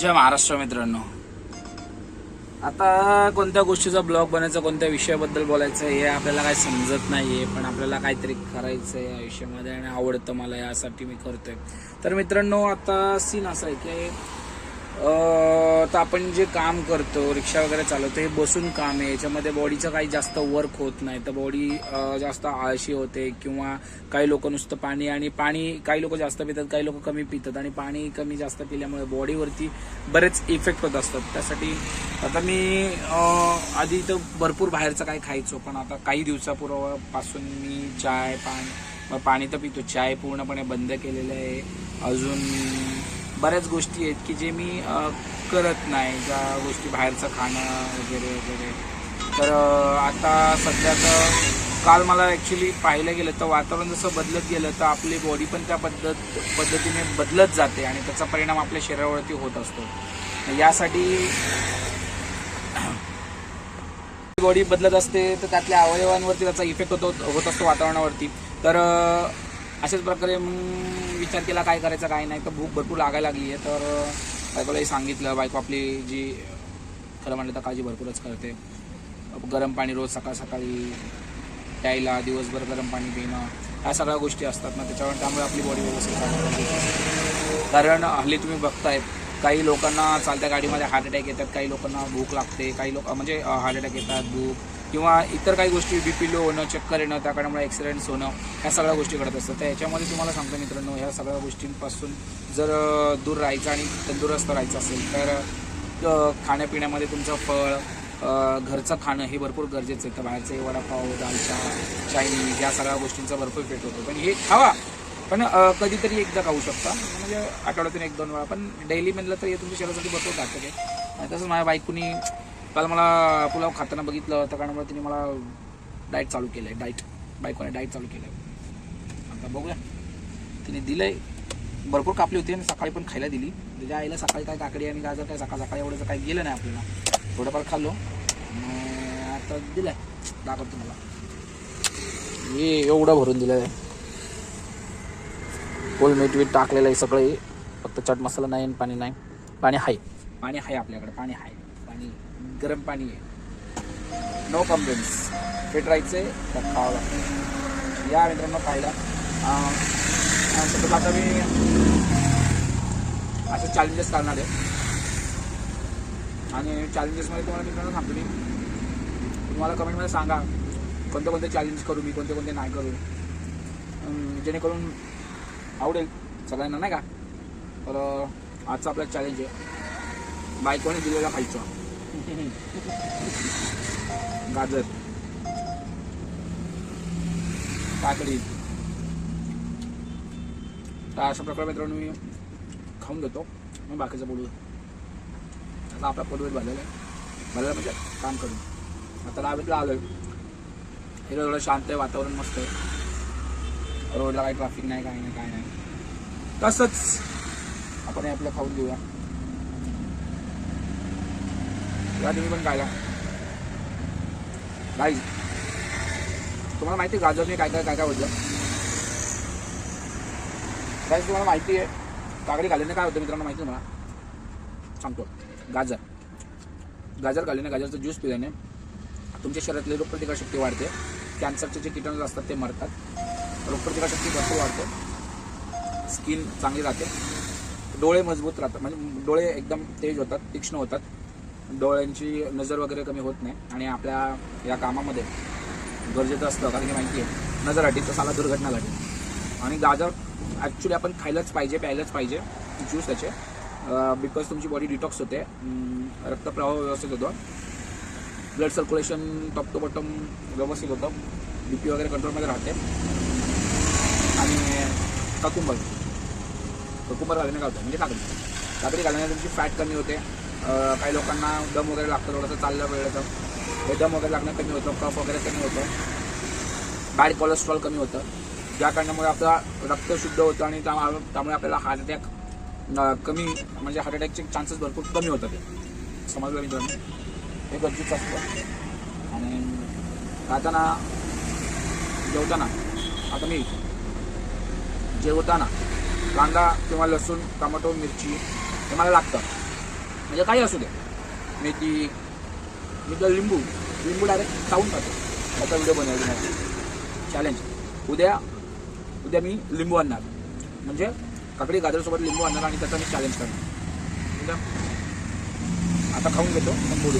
जय महाराष्ट्र मित्रांनो. आता कोणत्या गोष्टीचा ब्लॉग बनायचा कोणत्या विषयाबद्दल बोलायचं हे आपल्याला काही समजत नाही आहे पण आपल्याला काहीतरी करायचं आहे आयुष्यामध्ये आणि आवडतं मला यासाठी मी करतोय. तर मित्रांनो आता सीन असा आहे की तर आपण जे काम करतो रिक्षा वगैरे चालवतो हे बसून काम आहे. याच्यामध्ये बॉडीचं काही जास्त वर्क होत नाही. तर बॉडी जास्त आळशी होते किंवा काही लोक नुसतं पाणी आणि पाणी काही लोक जास्त पितात काही लोक कमी पितात आणि पाणी कमी जास्त पिल्यामुळे बॉडीवरती बरेच इफेक्ट होत असतात. त्यासाठी आता मी आधी तर भरपूर बाहेरचं काही खायचो पण आता काही दिवसापूर्वापासून मी चाय पाणी पाणी तर पितो. चाय पूर्णपणे बंद केलेलं आहे. अजून बऱ्याच गोष्टी आहेत की जे मी करत नाही ज्या गोष्टी बाहेरचं खाणं वगैरे वगैरे. तर आता सध्या तर काल मला ॲक्च्युली पाहायला गेलं तर वातावरण जसं बदलत गेलं तर आपली बॉडी पण त्या पद्धत पद्धतीने बदलत जाते आणि त्याचा परिणाम आपल्या शरीरावरती होत असतो. यासाठी बॉडी बदलत असते तर त्यातल्या अवयवांवरती त्याचा इफेक्ट होतो होत असतो वातावरणावरती. तर अशाच प्रकारे विचार केला काय करायचं काय नाही. तर भूक भरपूर लागायला लागली आहे. तर बायकोलाही सांगितलं. बायको आपली जी खरं म्हणलं तर काळजी भरपूरच करते. गरम पाणी रोज सकाळ सकाळी प्यायला दिवसभर गरम पाणी पिणं ह्या सगळ्या गोष्टी असतात ना. त्याच्यावर त्यामुळे आपली बॉडी व्यवस्थित कारण हल्ली तुम्ही बघताय काही लोकांना चालत्या गाडीमध्ये हार्ट अटॅक येतात काही लोकांना भूक लागते काही लोक म्हणजे हार्ट अटॅक येतात भूक किंवा इतर काही गोष्टी बीपी लो होणं चक्कर येणं त्या ॲक्सिडेंट्स होणं ह्या सगळ्या गोष्टी घडत असतात. तर याच्यामध्ये तुम्हाला सांगतो मित्रांनो ह्या सगळ्या गोष्टींपासून जर दूर राहायचं आणि तंदुरुस्त राहायचं असेल तर खाण्यापिण्यामध्ये तुमचं फळ घरचं खाणं हे भरपूर गरजेचं आहे. तर बाहेरचं वडापाव वडापाव दालचा चायनीज या सगळ्या गोष्टींचा भरपूर पेट होतो. पण हे खावा. पण कधीतरी एकदा खाऊ शकता. म्हणजे आठवड्यातून एक दोन वेळा. पण डेली म्हणलं तर हे तुमच्या शरीरासाठी भरपूर घातक आहे. तसंच माझ्या बायकोनी काल मला पुलाव खाताना बघितलं त्या कारणामुळे तिने मला डाएट चालू केलं आहे डाएट. बायकोने डाएट चालू केलं आहे आता बघूया. तिने दिलंय. भरपूर कापली होती आणि सकाळी पण खायला दिली. म्हणजे त्याच्या आईला सकाळी काय काकडी आणि गाजर काय सकाळ सकाळी एवढं काही गेलं नाही आपल्याला. थोडंफार खाल्लो. मग आता दिलंय. दाखवतो मला हे एवढं भरून दिलं आहे फुल मीठ वीठ टाकलेलं आहे सगळं. फक्त चाट मसाला नाही आणि पाणी नाही. पाणी आहे पाणी आहे आपल्याकडे. पाणी आहे पाणी गरम पाणी आहे. नो कंप्लेंट्स फिट राहायचं आहे तर खावं लागतं. या मित्रांनो पाहिला. आता मी असे चॅलेंजेस करणार आहे. आणि चॅलेंजेसमध्ये तुम्हाला मित्रांनो सांगतो मी. तुम्हाला कमेंटमध्ये सांगा कोणते कोणते चॅलेंज करू मी कोणते कोणते नाही करू. जेणेकरून आवडेल सगळ्यांना नाही का? तर आजचा आपला चॅलेंज आहे. बायकोने दिलेला खायचं गाजर. काकडी. तर अशा प्रकारे मित्रांनो मी खाऊन घेतो. मग बाकीचं बोलू. आता आपला पोटवेट भरलेला आहे. झालेला म्हणजे काम करून. आता राबेतला आलोय. हे थोडं शांत आहे वातावरण मस्त आहे. रोडला काही ट्रॅफिक नाही काही नाही काय नाही. तसंच आपण हे आपलं खाऊन घेऊया. या तुम्ही पण खायला गाईज तुम्हाला माहिती आहे गाजरने काय काय काय काय होतं गाईज तुम्हाला माहिती आहे काकडी घालण्याने काय होतं मित्रांनो माहिती आहे मला सांगतो गाजर गाजर घालल्याने गाजरचा ज्यूस पिल्याने तुमच्या शरीरातली रोगप्रतिकारशक्ती वाढते. कॅन्सरचे जे किटाणू असतात ते मरतात. रोगप्रतिकारशक्ती भरपूर वाढते. स्किन चांगली राहते. डोळे मजबूत राहतात. म्हणजे डोळे एकदम तेज होतात तीक्ष्ण होतात. डोळ्यांची नजर वगैरे कमी होत नाही आणि आपल्या या कामामध्ये गरजेचं असतं कारण की माहिती आहे नजर हटी तर साला दुर्घटना घडली आणि गाजर ॲक्च्युली आपण खायलाच पाहिजे प्यायलाच पाहिजे ज्यूस त्याचे. बिकॉज तुमची बॉडी डिटॉक्स होते. रक्तप्रवाह व्यवस्थित होतो. Blood circulation top to bottom व्यवस्थित होतं. बी पी वगैरे कंट्रोलमध्ये राहते. आणि ककुंबर. ककुंबर घालणे घालतं होतं म्हणजे काकडी. काकडी घालण्याने तुमची फॅट कमी होते. काही लोकांना दम वगैरे लागतं थोडंसं चाललं वेळेचं. हे दम वगैरे लागणं कमी होतं कफ वगैरे कमी होतं. बॅड कोलेस्ट्रॉल कमी होतं. ज्या कारणामुळे आपलं रक्त शुद्ध होतं आणि त्यामुळे त्यामुळे आपल्याला हार्ट अटॅक कमी म्हणजे हार्ट अटॅकचे चान्सेस भरपूर कमी होतात. ते समजलं मित्रांनो हे गरजेचं असतं. आणि खाताना जेवताना आता मी जेवताना कांदा किंवा लसूण टोमॅटो मिरची हे मला लागतं. म्हणजे काही असू दे. मेथी मी तर लिंबू लिंबू डायरेक्ट चावून खातो त्याचा व्हिडिओ नाही. चॅलेंज उद्या उद्या मी लिंबू आणणार. म्हणजे काकडी गाजरसोबत लिंबू आणणार आणि त्याचा मी चॅलेंज करणार. उद्या आता खाऊन घेतो मग बोलू.